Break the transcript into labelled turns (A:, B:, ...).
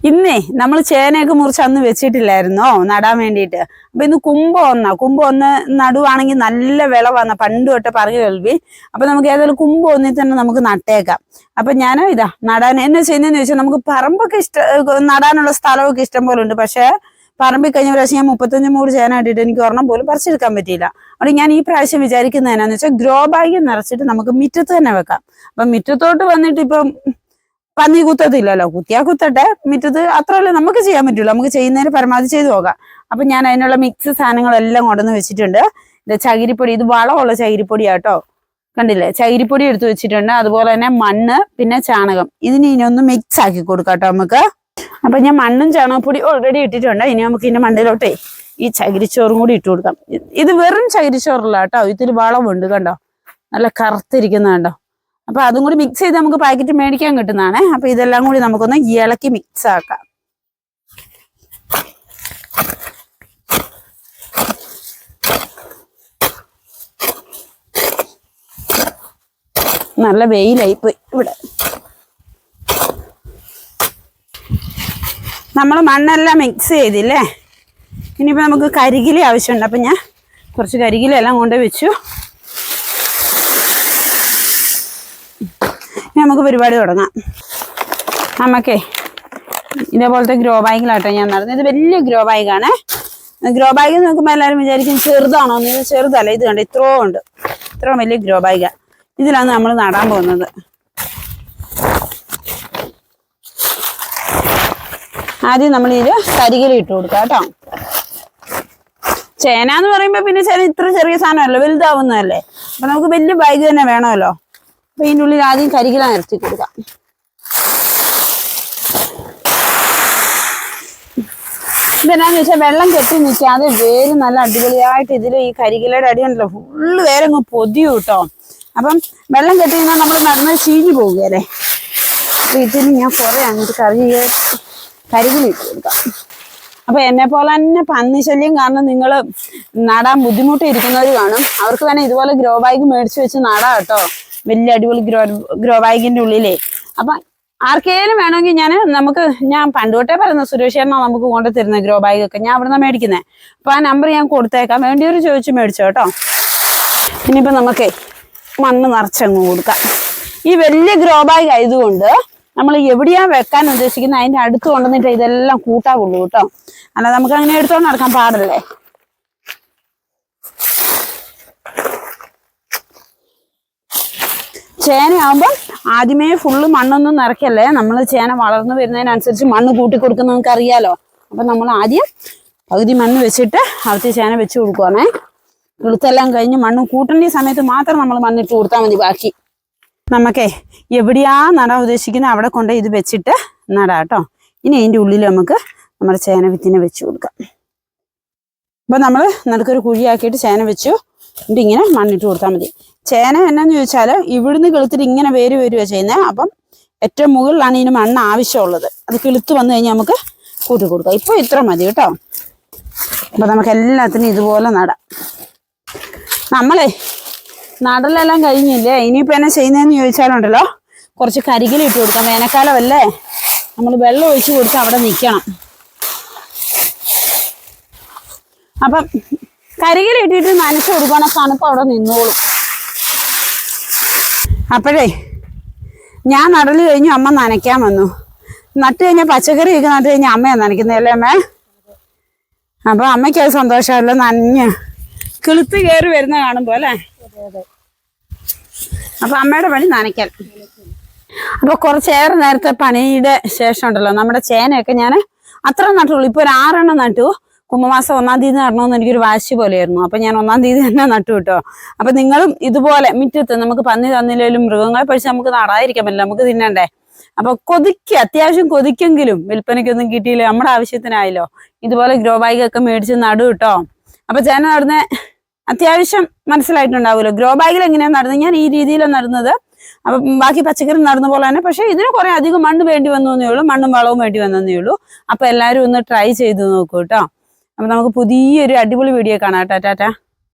A: ഇന്നേ നമ്മൾ ചേനയൊക്കെ മുറിച്ച് അന്ന് വെച്ചിട്ടില്ലായിരുന്നോ? നടാൻ വേണ്ടിയിട്ട്. അപ്പൊ ഇന്ന് കുമ്പ് ഒന്നാ കുമ്പ് ഒന്ന് നടുവാണെങ്കിൽ നല്ല വിളവാന്ന പണ്ട് തൊട്ട് പറഞ്ഞു കേൾവി. അപ്പൊ നമുക്ക് ഏതായാലും കുമ്പ് ഒന്നിൽ തന്നെ നമുക്ക് നട്ടേക്കാം. അപ്പൊ ഞാൻ ഇതാ നടാൻ എന്നാ ചെയ്യുന്നതെന്ന് ചോദിച്ചാൽ നമുക്ക് പറമ്പൊക്കെ ഇഷ്ട നടാനുള്ള സ്ഥലമൊക്കെ ഇഷ്ടം പോലെ ഉണ്ട്. പക്ഷേ പറമ്പിൽ കഴിഞ്ഞ പ്രാവശ്യം ഞാൻ മുപ്പത്തഞ്ച് മൂട് ചേന ഇട്ടിട്ട് എനിക്ക് ഒരെണ്ണം പോലും പറിച്ചെടുക്കാൻ പറ്റിയില്ല. അവിടെ ഞാൻ ഈ പ്രാവശ്യം വിചാരിക്കുന്നത് എന്നാന്ന് വെച്ചാൽ ഗ്രോ ബാഗ് നിറച്ചിട്ട് നമുക്ക് മുറ്റത്ത് തന്നെ വെക്കാം. അപ്പൊ മുറ്റത്തോട്ട് വന്നിട്ട് ഇപ്പം പന്നി കുത്തത്തില്ലല്ലോ കുത്തിയാ കുത്തട്ടെ. മിറ്റത്ത് അത്രയല്ലേ നമുക്ക് ചെയ്യാൻ പറ്റുള്ളൂ. നമുക്ക് ചെയ്യുന്നതിന് പരമാവധി ചെയ്തു നോക്കാം അപ്പൊ ഞാൻ അതിനുള്ള മിക്സ് സാധനങ്ങളെല്ലാം കൊണ്ടുവന്ന് വെച്ചിട്ടുണ്ട്. ഇത് ചകിരിപ്പൊടി ഇത് വളമുള്ള ചകിരിപ്പൊടിയാട്ടോ കണ്ടില്ലേ? ചകിരിപ്പൊടി എടുത്ത് വെച്ചിട്ടുണ്ട്. അതുപോലെ തന്നെ മണ്ണ് പിന്നെ ചാണകം. ഇതിന് ഇനി ഒന്ന് മിക്സ് ആക്കി കൊടുക്കാട്ടോ നമുക്ക്. അപ്പൊ ഞാൻ മണ്ണും ചാണകപ്പൊടി ഓൾറെഡി ഇട്ടിട്ടുണ്ട്. ഇനി നമുക്ക് ഇതിന്റെ മണ്ണിലോട്ടേ ഈ ചകിരിച്ചോറും കൂടി ഇട്ട് കൊടുക്കാം. ഇത് വെറും ചകിരിച്ചോറല്ല കേട്ടോ. ഇതിൽ വളമുണ്ട് കണ്ടോ? നല്ല കറുത്തിരിക്കുന്ന കണ്ടോ? അപ്പൊ അതും കൂടി മിക്സ് ചെയ്ത് നമുക്ക് പാക്കറ്റ് മേടിക്കാൻ കിട്ടുന്നതാണ്. അപ്പൊ ഇതെല്ലാം കൂടി നമുക്കൊന്ന് ഇളക്കി മിക്സ് ആക്കാം. നല്ല വെയിലായി പോയി ഇവിടെ. നമ്മൾ മണ്ണെല്ലാം മിക്സ് ചെയ്തില്ലേ? ഇനിയിപ്പോൾ നമുക്ക് കരികില ആവശ്യമുണ്ട്. അപ്പം ഞാൻ കുറച്ച് കരികിലെല്ലാം കൊണ്ട് വെച്ചു. ഇനി നമുക്ക് പരിപാടി തുടങ്ങാം. നമുക്കേ ഇതേപോലത്തെ ഗ്രോ ബാഗിലാട്ടോ ഞാൻ നടന്നത് ഇത് വലിയ ഗ്രോ ബാഗാണ് ഗ്രോ ബാഗ് നോക്കുമ്പോൾ എല്ലാവരും വിചാരിക്കും ചെറുതാണോ എന്ന്. ചെറുതല്ല ഇത് കണ്ട്? ഇത്രയോ ഉണ്ട്. ഇത്ര വലിയ ഗ്രോ ബാഗാണ് ഇതിലാണ് നമ്മൾ നടാൻ പോകുന്നത്. ആദ്യം നമ്മൾ ഇതിൽ കരികില ഇട്ട് കൊടുക്കാം കേട്ടോ. ചേന എന്ന് പറയുമ്പോൾ പിന്നെ ചേന ഇത്ര ചെറിയ സാധനമല്ലോ വലുതാവുന്നതല്ലേ. അപ്പൊ നമുക്ക് വലിയ ബാഗ് തന്നെ വേണമല്ലോ. അപ്പൊ ഇതിന്റെ ഉള്ളിൽ ആദ്യം കരികില നിരത്തി കൊടുക്കാം. ഇതെന്നാന്ന് വെച്ചാൽ വെള്ളം കെട്ടി നിൽക്കാതെ വേര് നല്ല അടിപൊളിയായിട്ട് ഇതിൽ ഈ കരികിലയുടെ അടി ഉണ്ടല്ലോ ഫുള്ള് വേരങ്ങ് പൊതിയും കേട്ടോ അപ്പം വെള്ളം കെട്ടി നിന്നാൽ നമ്മൾ നടന്ന് ചീഞ്ഞു പോവുകയല്ലേ അപ്പൊ ഇതിന് ഞാൻ കുറെ അങ്ങോട്ട് കറി കരികിലിട്ട് കൊടുക്കാം. അപ്പൊ എന്നെ പോലെ തന്നെ പന്നി ശല്യം കാരണം നിങ്ങൾ നടാൻ ബുദ്ധിമുട്ട് ഇരിക്കുന്നവർ കാണും. അവർക്ക് തന്നെ ഇതുപോലെ ഗ്രോ ബാഗ് മേടിച്ച് വെച്ച് നടാം കേട്ടോ വലിയ അടിപൊളി ഗ്രോ ഗ്രോ ബാഗിന്റെ ഉള്ളിലേ. അപ്പൊ ആർക്കേലും വേണമെങ്കിൽ ഞാൻ നമുക്ക് ഞാൻ പണ്ട് തൊട്ടേ പറയുന്ന സുരേഷ് ചേട്ടനാ നമുക്ക് കൊണ്ടു തരുന്നത് ഗ്രോ ബാഗ് ഒക്കെ. ഞാൻ അവിടെ നിന്ന് മേടിക്കുന്നത് അപ്പൊ ആ നമ്പർ ഞാൻ കൊടുത്തേക്കാം. വേണ്ടിയവർ ചോദിച്ചു മേടിച്ചോ കേട്ടോ. ഇനിയിപ്പോ നമുക്ക് മണ്ണ് നിറച്ചങ്ങ് കൊടുക്കാം. ഈ വലിയ ഗ്രോ ബാഗ് ആയതുകൊണ്ട് നമ്മൾ എവിടെയാ വെക്കാൻ ഉദ്ദേശിക്കുന്നത്? അതിന്റെ അടുത്ത് കൊണ്ടുവന്നിട്ട് ഇതെല്ലാം കൂട്ടാവുള്ളൂ കേട്ടോ. അല്ലാതെ നമുക്ക് അങ്ങനെ എടുത്തോണ്ട് നടക്കാൻ പാടല്ലേ ചേനയാകുമ്പോൾ ആദ്യമേ ഫുള്ള് മണ്ണൊന്നും നിറയ്ക്കല്ലേ? നമ്മൾ ചേന വളർന്നു വരുന്നതിനനുസരിച്ച് മണ്ണ് കൂട്ടി കൊടുക്കുന്ന നമുക്ക് അറിയാലോ അപ്പം നമ്മൾ ആദ്യം പകുതി മണ്ണ് വെച്ചിട്ട് അവിടുത്തെ ചേന വെച്ച് കൊടുക്കുവാണേ. വെളുത്തെല്ലാം കഴിഞ്ഞ് മണ്ണ് കൂട്ടേണ്ട സമയത്ത് മാത്രം നമ്മൾ മണ്ണിട്ട് കൊടുത്താൽ മതി ബാക്കി. നമുക്കേ എവിടെയാ നടാൻ ഉദ്ദേശിക്കുന്നത് അവിടെ കൊണ്ട് ഇത് വെച്ചിട്ട് നടാം കേട്ടോ. ഇനി അതിന്റെ ഉള്ളിൽ നമുക്ക് നമ്മുടെ ചേന വിത്തിനെ വെച്ച് കൊടുക്കാം. അപ്പം നമ്മൾ നടുക്കൊരു കുഴിയാക്കിയിട്ട് ചേന വെച്ചു. എന്നിട്ട് ഇങ്ങനെ മണ്ണിട്ട് കൊടുത്താൽ മതി. ചേന എന്നാന്ന് ചോദിച്ചാൽ ഇവിടുന്ന് കിളുത്തിട്ട് ഇങ്ങനെ വേര് വരിക ചെയ്യുന്നത് അപ്പം ഏറ്റവും മുകളിലാണ് ഇതിന് മണ്ണ് ആവശ്യമുള്ളത്. അത് കിളുത്ത് വന്നു കഴിഞ്ഞാൽ നമുക്ക് കൂട്ടി കൊടുക്കാം. ഇപ്പൊ ഇത്ര മതി കേട്ടോ. അപ്പൊ നമുക്ക് എല്ലാത്തിനും ഇതുപോലെ നടാം. നമ്മളെ നടലെല്ലാം കഴിഞ്ഞില്ലേ? ഇനിയിപ്പോ എന്നാ ചെയ്യുന്നതെന്ന് ചോദിച്ചാലുണ്ടല്ലോ. കുറച്ച് കരികിൽ ഇട്ട് കൊടുക്കാം. വേനൽക്കാലമല്ലേ? നമ്മൾ വെള്ളം ഒഴിച്ച് കൊടുത്ത് അവിടെ നിൽക്കണം അപ്പം കരികിൽ ഇട്ടിട്ട് നനച്ചു കൊടുക്കുകയാണെങ്കിൽ തണുപ്പ് അവിടെ നിന്നോളും. അപ്പോഴേ ഞാൻ നടൽ കഴിഞ്ഞു അമ്മ നനയ്ക്കാൻ വന്നു. നട്ട് കഴിഞ്ഞാൽ പച്ചക്കറിയൊക്കെ നട്ട് കഴിഞ്ഞാൽ അമ്മയാണ് നനയ്ക്കുന്നതല്ലേ അമ്മേ? അപ്പൊ അമ്മയ്ക്ക് സന്തോഷമല്ലോ നനഞ്ഞ് കിളുത്ത് കയറി വരുന്ന കാണുമ്പോ അല്ലേ? അപ്പൊ അമ്മയുടെ പണി നനയ്ക്കൽ. അപ്പോൾ കുറച്ചേറെ നേരത്തെ പണിയുടെ ശേഷം ഉണ്ടല്ലോ നമ്മുടെ ചേനയൊക്കെ ഞാൻ അത്ര നട്ടുള്ളൂ. ഇപ്പൊ ഒരു ആറെണ്ണം നട്ടു. കുംഭമാസം ഒന്നാം തീയതി നടണമെന്ന് എനിക്കൊരു വാശി പോലെയായിരുന്നു. അപ്പൊ ഞാൻ ഒന്നാം തീയതി തന്നെ നട്ടു കിട്ടോ. അപ്പൊ നിങ്ങളും ഇതുപോലെ മുറ്റത്ത് നമുക്ക് പന്നി തന്നില്ലെങ്കിലും മൃഗങ്ങളെ പഠിച്ച് നമുക്ക് നടാതിരിക്കാൻ പറ്റില്ല നമുക്ക് തിന്നണ്ടേ? അപ്പൊ കൊതിക്ക് അത്യാവശ്യം കൊതിക്കെങ്കിലും വിൽപ്പനയ്ക്കൊന്നും കിട്ടിയില്ല നമ്മുടെ ആവശ്യത്തിനായല്ലോ. ഇതുപോലെ ഗ്രോ ബാഗ് ഒക്കെ മേടിച്ച് നടു കിട്ടോ. അപ്പൊ ചേന നടന്ന അത്യാവശ്യം മനസ്സിലായിട്ടുണ്ടാവുമല്ലോ. ഗ്രോ ബാഗിൽ എങ്ങനെയാണ് നടന്നത്? ഞാൻ ഈ രീതിയിലാണ് നടന്നത്. അപ്പൊ ബാക്കി പച്ചക്കറി നടന്ന പോലെ തന്നെ. പക്ഷെ ഇതിന് കുറെ അധികം മണ്ണ് വേണ്ടി വന്നേ ഉള്ളൂ മണ്ണും വളവും വേണ്ടി വന്നേ ഉള്ളൂ. അപ്പൊ എല്ലാവരും ഒന്ന് ട്രൈ ചെയ്ത് നോക്കൂ കേട്ടോ. അപ്പൊ നമുക്ക് പുതിയൊരു അടിപൊളി വീഡിയോ കാണാം ടാറ്റാ.